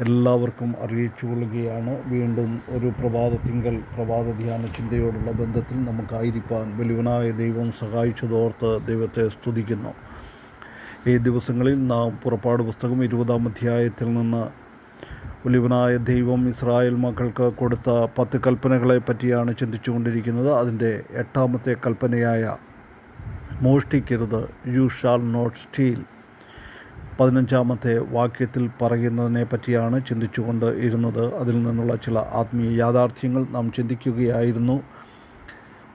എല്ലാവർക്കും അറിയിച്ചു കൊള്ളുകയാണ്. വീണ്ടും ഒരു പ്രഭാതത്തിങ്കൽ പ്രഭാത ധ്യാന ചിന്തയോടുള്ള ബന്ധത്തിൽ നമുക്കായിരിക്കാൻ വലിയവനായ ദൈവം സഹായിച്ചതോർത്ത് ദൈവത്തെ സ്തുതിക്കുന്നു. ഈ ദിവസങ്ങളിൽ നാം പുറപ്പാട് പുസ്തകം ഇരുപതാം അധ്യായത്തിൽ നിന്ന് വലിയവനായ ദൈവം ഇസ്രായേൽ മക്കൾക്ക് കൊടുത്ത പത്ത് കൽപ്പനകളെ പറ്റിയാണ് ചിന്തിച്ചുകൊണ്ടിരിക്കുന്നത്. അതിന്റെ എട്ടാമത്തെ കൽപ്പനയായ മോഷ്ടിക്കരുത് യു ഷാൽ നോട്ട് സ്റ്റീൽ പതിനഞ്ചാമത്തെ വാക്യത്തിൽ പറയുന്നതിനെ പറ്റിയാണ് ചിന്തിച്ചുകൊണ്ട് ഇരുന്നത്. അതിൽ നിന്നുള്ള ചില ആത്മീയ യാഥാർത്ഥ്യങ്ങൾ നാം ചിന്തിക്കുകയായിരുന്നു.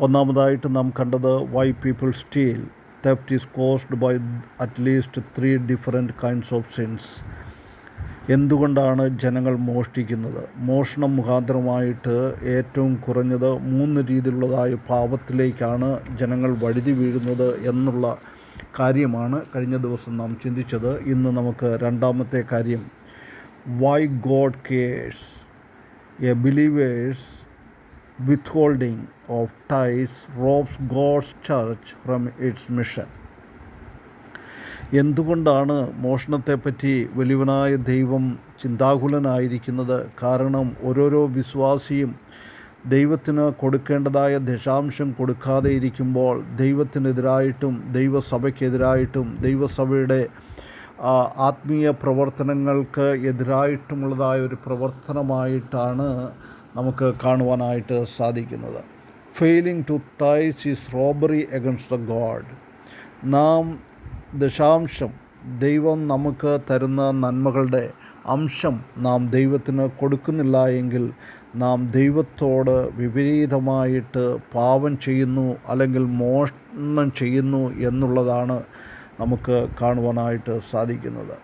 ഒന്നാമതായിട്ട് നാം കണ്ടത് why people steal theft is caused by at least three different kinds of sins എന്തുകൊണ്ടാണ് ജനങ്ങൾ മോഷ്ടിക്കുന്നത്? മോഷണം മുഖാന്തരമായിട്ട് ഏറ്റവും കുറഞ്ഞത് മൂന്ന് രീതിയിലുള്ളതായ പാപത്തിലേക്കാണ് ജനങ്ങൾ വഴുതി വീഴുന്നത് എന്നുള്ള കാര്യമാണ് കഴിഞ്ഞ ദിവസം നാം ചിന്തിച്ചത്. ഇന്ന് നമുക്ക് രണ്ടാമത്തെ കാര്യം. Why God cares a believer withholding of tithes robs God's church from its mission എന്തുകൊണ്ടാണ് മോഷണത്തെപ്പറ്റി വലിയവനായ ദൈവം ചിന്താകുലനായിരിക്കുന്നത്? കാരണം ഓരോരോ വിശ്വാസിയും ദൈവത്തിന് കൊടുക്കേണ്ടതായ ദശാംശം കൊടുക്കാതെ ഇരിക്കുമ്പോൾ ദൈവത്തിനെതിരായിട്ടും ദൈവസഭയ്ക്കെതിരായിട്ടും ദൈവസഭയുടെ ആത്മീയ പ്രവർത്തനങ്ങൾക്ക് എതിരായിട്ടുമുള്ളതായ ഒരു പ്രവർത്തനമായിട്ടാണ് നമുക്ക് കാണുവാനായിട്ട് സാധിക്കുന്നത്. Failing to tithes is robbery against the God നാം ദശാംശം ദൈവം നമുക്ക് തരുന്ന നന്മകളുടെ അംശം നാം ദൈവത്തിന് കൊടുക്കുന്നില്ല എങ്കിൽ നാം ദൈവത്തോട് വിപരീതമായിട്ട് പാപം ചെയ്യുന്നു അല്ലെങ്കിൽ മോഷണം ചെയ്യുന്നു എന്നുള്ളതാണ് നമുക്ക് കാണുവാനായിട്ട് സാധിക്കുന്നത്.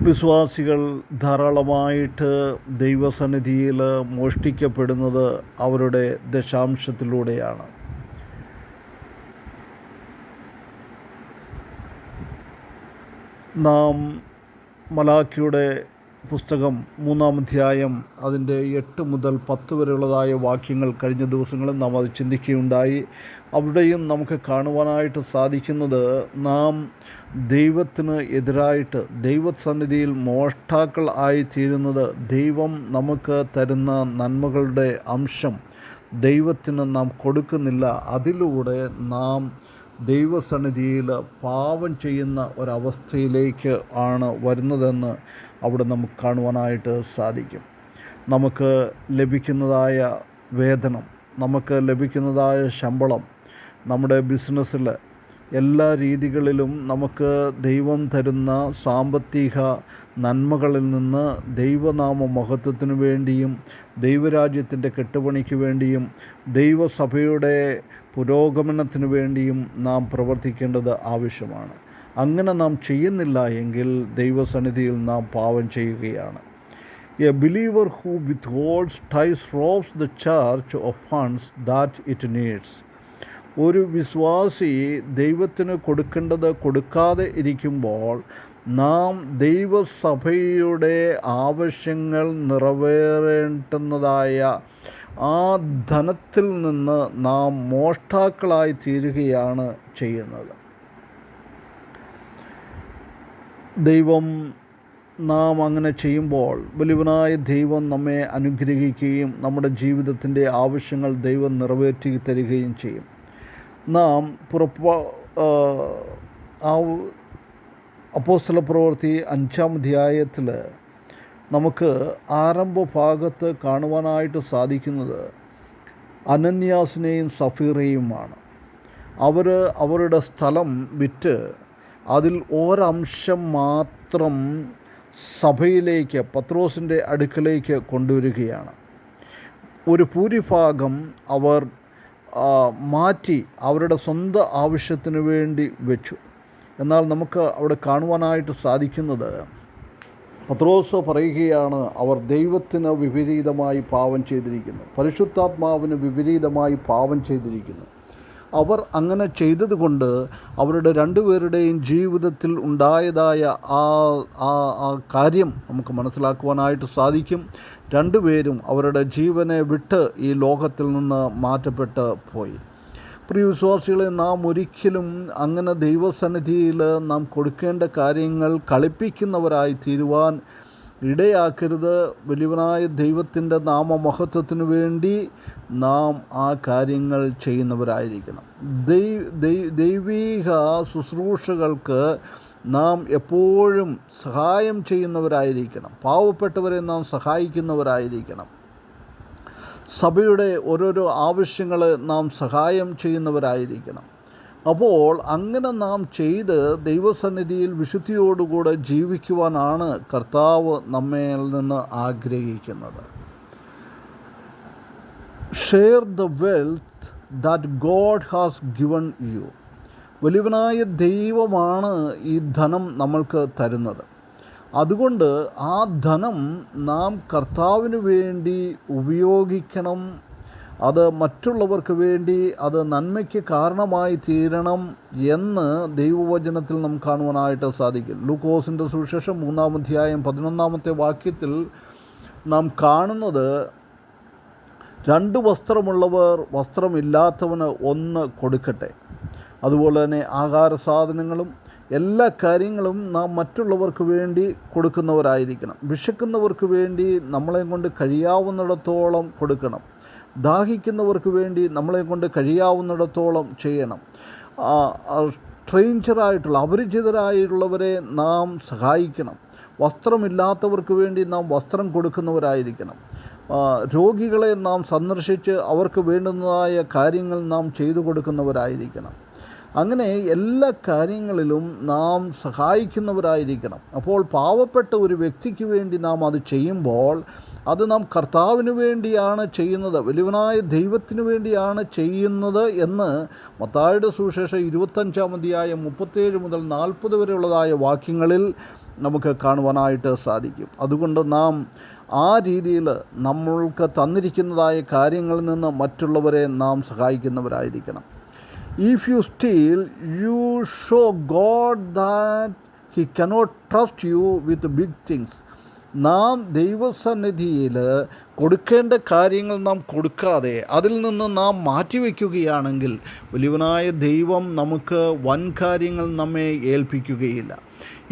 വിശ്വാസികൾ ധാരാളമായിട്ട് ദൈവസന്നിധിയിൽ മോഷ്ടിക്കപ്പെടുന്നത് അവരുടെ ദശാംശത്തിലൂടെയാണ്. നാം മലാഖിയുടെ പുസ്തകം മൂന്നാം അധ്യായം അതിന്റെ എട്ട് മുതൽ പത്ത് വരെയുള്ളതായ വാക്യങ്ങൾ കഴിഞ്ഞ ദിവസങ്ങളിൽ നാം അത് ചിന്തിക്കുകയുണ്ടായി. അവിടെയും നമുക്ക് കാണുവാനായിട്ട് സാധിക്കുന്നത് നാം ദൈവത്തിന് എതിരായിട്ട് ദൈവസന്നിധിയിൽ മോഷ്ടാക്കൾ ആയിത്തീരുന്നത് ദൈവം നമുക്ക് തരുന്ന നന്മകളുടെ അംശം ദൈവത്തിന് നാം കൊടുക്കുന്നില്ല. അതിലൂടെ നാം ദൈവസന്നിധിയിൽ പാപം ചെയ്യുന്ന ഒരവസ്ഥയിലേക്ക് ആണ് വരുന്നതെന്ന് അവിടെ നമുക്ക് കാണുവാനായിട്ട് സാധിക്കും. നമുക്ക് ലഭിക്കുന്നതായ വേതനം നമുക്ക് ലഭിക്കുന്നതായ ശമ്പളം നമ്മുടെ ബിസിനസ്സിൽ എല്ലാ രീതികളിലും നമുക്ക് ദൈവം തരുന്ന സാമ്പത്തിക നന്മകളിൽ നിന്ന് ദൈവനാമ മഹത്വത്തിനു വേണ്ടിയും ദൈവരാജ്യത്തിന്റെ കെട്ടുപണിക്ക് വേണ്ടിയും ദൈവസഭയുടെ പുരോഗമനത്തിന് വേണ്ടിയും നാം പ്രവർത്തിക്കേണ്ടത് ആവശ്യമാണ്. അങ്ങനെ നാം ചെയ്യുന്നില്ല എങ്കിൽ ദൈവസന്നിധിയിൽ നാം പാവം ചെയ്യുകയാണ്. A believer who withholds tithes robs the church of funds that it needs ഒരു വിശ്വാസി ദൈവത്തിന് കൊടുക്കേണ്ടത് കൊടുക്കാതെ ഇരിക്കുമ്പോൾ നാം ദൈവസഭയുടെ ആവശ്യങ്ങൾ നിറവേറേണ്ടുന്നതായ ആ ധനത്തിൽ നിന്ന് നാം മോഷ്ടാക്കളായി തീരുകയാണ് ചെയ്യുന്നത്. ദൈവം നാം അങ്ങനെ ചെയ്യുമ്പോൾ വലിയവനായ ദൈവം നമ്മെ അനുഗ്രഹിക്കുകയും നമ്മുടെ ജീവിതത്തിന്റെ ആവശ്യങ്ങൾ ദൈവം നിറവേറ്റി തരികയും ചെയ്യും. നാം പുറപ്പ ആ അപ്പോസ്തല പ്രവൃത്തി അഞ്ചാം അധ്യായത്തിൽ നമുക്ക് ആരംഭ ഭാഗത്ത് കാണുവാനായിട്ട് സാധിക്കുന്നത് അനന്യാസിനെയും സഫീറയുമാണ്. അവർ അവരുടെ സ്ഥലം വിറ്റ് അതിൽ ഒരംശം മാത്രം സഭയിലേക്ക് പത്രോസിന്റെ അടുക്കലേക്ക് കൊണ്ടുവരികയാണ്. ഒരു ഭൂരിഭാഗം അവർ മാറ്റി അവരുടെ സ്വന്തം ആവശ്യത്തിന് വേണ്ടി വെച്ചു. എന്നാൽ നമുക്ക് അവിടെ കാണുവാനായിട്ട് സാധിക്കുന്നത് പത്രോസ് പറയുകയാണ് അവർ ദൈവത്തിന് വിപരീതമായി പാവം ചെയ്തിരിക്കുന്നു. പരിശുദ്ധാത്മാവിന് വിപരീതമായി പാവം ചെയ്തിരിക്കുന്നു. അവർ അങ്ങനെ ചെയ്തതുകൊണ്ട് അവരുടെ രണ്ടുപേരുടെയും ജീവിതത്തിൽ ഉണ്ടായതായ ആ ആ കാര്യം നമുക്ക് മനസ്സിലാക്കുവാനായിട്ട് സാധിക്കും. രണ്ടുപേരും അവരുടെ ജീവനെ വിട്ട് ഈ ലോകത്തിൽ നിന്ന് മാറ്റപ്പെട്ട് പോയി. പ്രിയ വിശ്വാസികളെ നാം ഒരിക്കലും അങ്ങനെ ദൈവസന്നിധിയിൽ നാം കൊടുക്കേണ്ട കാര്യങ്ങൾ കളിപ്പിക്കുന്നവരായി തീരുവാൻ ഇടയാക്കരുത്. വലിയവനായ ദൈവത്തിന്റെ നാമമഹത്വത്തിനു വേണ്ടി നാം ആ കാര്യങ്ങൾ ചെയ്യുന്നവരായിരിക്കണം. ദൈവീക ശുശ്രൂഷകൾക്ക് നാം എപ്പോഴും സഹായം ചെയ്യുന്നവരായിരിക്കണം. പാവപ്പെട്ടവരെ നാം സഹായിക്കുന്നവരായിരിക്കണം. സഭയുടെ ഓരോരോ ആവശ്യങ്ങൾ നാം സഹായം ചെയ്യുന്നവരായിരിക്കണം. അപ്പോൾ അങ്ങനെ നാം ചെയ്ത് ദൈവസന്നിധിയിൽ വിശുദ്ധിയോടുകൂടെ ജീവിക്കുവാനാണ് കർത്താവ് നമ്മിൽ നിന്ന് ആഗ്രഹിക്കുന്നത്. Share the wealth that God has given you വലിയവനായ ദൈവമാണ് ഈ ധനം നമ്മൾക്ക് തരുന്നത്. അതുകൊണ്ട് ആ ധനം നാം കർത്താവിന് വേണ്ടി ഉപയോഗിക്കണം അത് മറ്റുള്ളവർക്ക് വേണ്ടി അത് നന്മയ്ക്ക് കാരണമായി തീരണം എന്ന് ദൈവവചനത്തിൽ നാം കാണുവാനായിട്ട് സാധിക്കും. ലൂക്കോസിന്റെ സുവിശേഷം മൂന്നാം അധ്യായം പതിനൊന്നാമത്തെ വാക്യത്തിൽ നാം കാണുന്നത് രണ്ട് വസ്ത്രമുള്ളവർ വസ്ത്രമില്ലാത്തവന് ഒന്ന് കൊടുക്കട്ടെ. അതുപോലെ തന്നെ ആഹാര സാധനങ്ങളും എല്ലാ കാര്യങ്ങളും നാം മറ്റുള്ളവർക്ക് വേണ്ടി കൊടുക്കുന്നവരായിരിക്കണം. വിശക്കുന്നവർക്ക് വേണ്ടി നമ്മളെ കൊണ്ട് കഴിയാവുന്നിടത്തോളം കൊടുക്കണം. ദാഹിക്കുന്നവർക്ക് വേണ്ടി നമ്മളെ കൊണ്ട് കഴിയാവുന്നിടത്തോളം ചെയ്യണം. സ്ട്രെയിഞ്ചറായിട്ടുള്ള അപരിചിതരായിട്ടുള്ളവരെ നാം സഹായിക്കണം. വസ്ത്രമില്ലാത്തവർക്ക് വേണ്ടി നാം വസ്ത്രം കൊടുക്കുന്നവരായിരിക്കണം. രോഗികളെ നാം സന്ദർശിച്ച് അവർക്ക് വേണ്ടുന്നതായ കാര്യങ്ങൾ നാം ചെയ്തു കൊടുക്കുന്നവരായിരിക്കണം. അങ്ങനെ എല്ലാ കാര്യങ്ങളിലും നാം സഹായിക്കുന്നവരായിരിക്കണം. അപ്പോൾ പാവപ്പെട്ട ഒരു വ്യക്തിക്ക് വേണ്ടി നാം അത് ചെയ്യുമ്പോൾ അത് നാം കർത്താവിന് വേണ്ടിയാണ് ചെയ്യുന്നത് വലിയവനായ ദൈവത്തിന് വേണ്ടിയാണ് ചെയ്യുന്നത് എന്ന് മത്തായുടെ സുവിശേഷം ഇരുപത്തഞ്ചാം അധ്യായം മുപ്പത്തേഴ് മുതൽ നാൽപ്പത് വരെയുള്ളതായ വാക്യങ്ങളിൽ നമുക്ക് കാണുവാനായിട്ട് സാധിക്കും. അതുകൊണ്ട് നാം ആ രീതിയിൽ നമ്മൾക്ക് തന്നിരിക്കുന്നതായ കാര്യങ്ങളിൽ നിന്ന് മറ്റുള്ളവരെ നാം സഹായിക്കുന്നവരായിരിക്കണം. If you steal you show God that he cannot trust you with big things നാം ദൈവസന്നിധിയിൽ കൊടുക്കേണ്ട കാര്യങ്ങൾ നാം കൊടുക്കാതെ അതിൽ നിന്ന് നാം മാറ്റിവെക്കുകയാണെങ്കിൽ വലിയവനായ ദൈവം നമുക്ക് വൻ കാര്യങ്ങൾ നമ്മെ ഏൽപ്പിക്കുകയില്ല.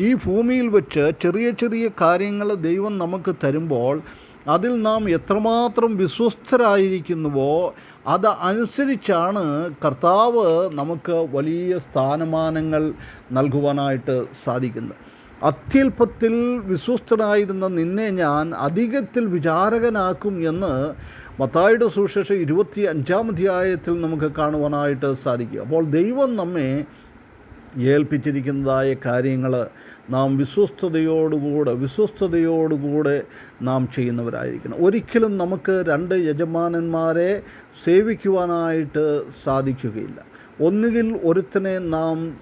ഈ ഭൂമിയിൽ വെച്ച് ചെറിയ ചെറിയ കാര്യങ്ങൾ ദൈവം നമുക്ക് തരുമ്പോൾ അതിൽ നാം എത്രമാത്രം വിശ്വസ്തരായിരിക്കുന്നുവോ അത് അനുസരിച്ചാണ് കർത്താവ് നമുക്ക് വലിയ സ്ഥാനമാനങ്ങൾ നൽകുവാനായിട്ട് സാധിക്കുന്നത്. അത്യല്പത്തിൽ വിശ്വസ്തനായിരുന്ന നിന്നെ ഞാൻ അധികത്തിൽ വിചാരകനാക്കും എന്ന് മത്തായുടെ സുശേഷം ഇരുപത്തി അഞ്ചാം അധ്യായത്തിൽ നമുക്ക് കാണുവാനായിട്ട് സാധിക്കും. അപ്പോൾ ദൈവം നമ്മെ ഏൽപ്പിച്ചിരിക്കുന്നതായ കാര്യങ്ങൾ നാം വിശ്വസ്തയോടുകൂടെ വിശ്വസ്തയോടുകൂടെ നാം ചെയ്യുന്നവരായിരിക്കണം. ഒരിക്കലും നമുക്ക് രണ്ട് യജമാനന്മാരെ സേവിക്കുവാനായിട്ട് സാധിക്കുകയില്ല. ഒന്നുകിൽ ഒരുത്തനെ നാം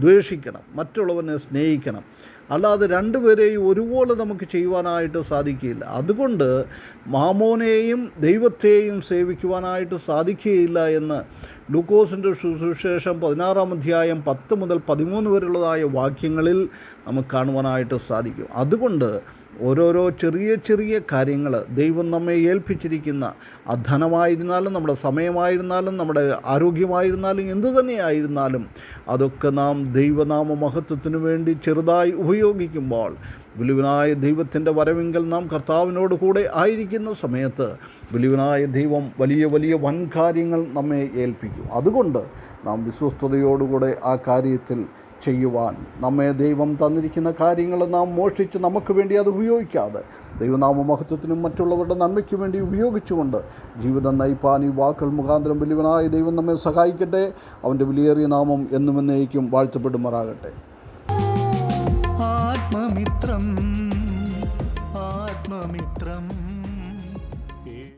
ദ്വേഷിക്കണം മറ്റുള്ളവനെ സ്നേഹിക്കണം. അല്ലാതെ രണ്ടുപേരെയും ഒരുപോലെ നമുക്ക് ചെയ്യുവാനായിട്ട് സാധിക്കുകയില്ല. അതുകൊണ്ട് മാമോനെയും ദൈവത്തെയും സേവിക്കുവാനായിട്ട് സാധിക്കുകയില്ല എന്ന് ലൂക്കോസിന്റെ സുവിശേഷം പതിനാറാം അധ്യായം പത്ത് മുതൽ പതിമൂന്ന് വരെയുള്ളതായ വാക്യങ്ങളിൽ നമുക്ക് കാണുവാനായിട്ട് സാധിക്കും. അതുകൊണ്ട് ഓരോരോ ചെറിയ ചെറിയ കാര്യങ്ങൾ ദൈവം നമ്മെ ഏൽപ്പിച്ചിരിക്കുന്ന. ആ ധനമായിരുന്നാലും നമ്മുടെ സമയമായിരുന്നാലും നമ്മുടെ ആരോഗ്യമായിരുന്നാലും എന്തു തന്നെയായിരുന്നാലും അതൊക്കെ നാം ദൈവനാമ മഹത്വത്തിനു വേണ്ടി ചെറുതായി ഉപയോഗിക്കുമ്പോൾ വിലുവിനായ ദൈവത്തിന്റെ വരവിങ്കൽ നാം കർത്താവിനോട് കൂടെ ആയിരിക്കുന്ന സമയത്ത് വിലുവിനായ ദൈവം വലിയ വലിയ വൻ കാര്യങ്ങൾ നമ്മെ ഏൽപ്പിക്കും. അതുകൊണ്ട് നാം വിശ്വസ്തയോടുകൂടെ ആ കാര്യത്തിൽ ചെയ്യുവാൻ. നമ്മെ ദൈവം തന്നിരിക്കുന്ന കാര്യങ്ങൾ നാം മോഷ്ടിച്ച് നമുക്ക് വേണ്ടി അത് ഉപയോഗിക്കാതെ ദൈവനാമ മഹത്വത്തിനും മറ്റുള്ളവരുടെ നന്മയ്ക്ക് വേണ്ടി ഉപയോഗിച്ചുകൊണ്ട് ജീവിതം നയിപ്പാൻ ഈ വാക്കുകൾ മുഖാന്തരം വലിയവനായ ദൈവം നമ്മെ സഹായിക്കട്ടെ. അവന്റെ വിലയേറിയ നാമം എന്നും എന്നേക്കും വാഴ്ത്തപ്പെടുമാറാകട്ടെ. ആത്മമിത്രം ആത്മമിത്രം.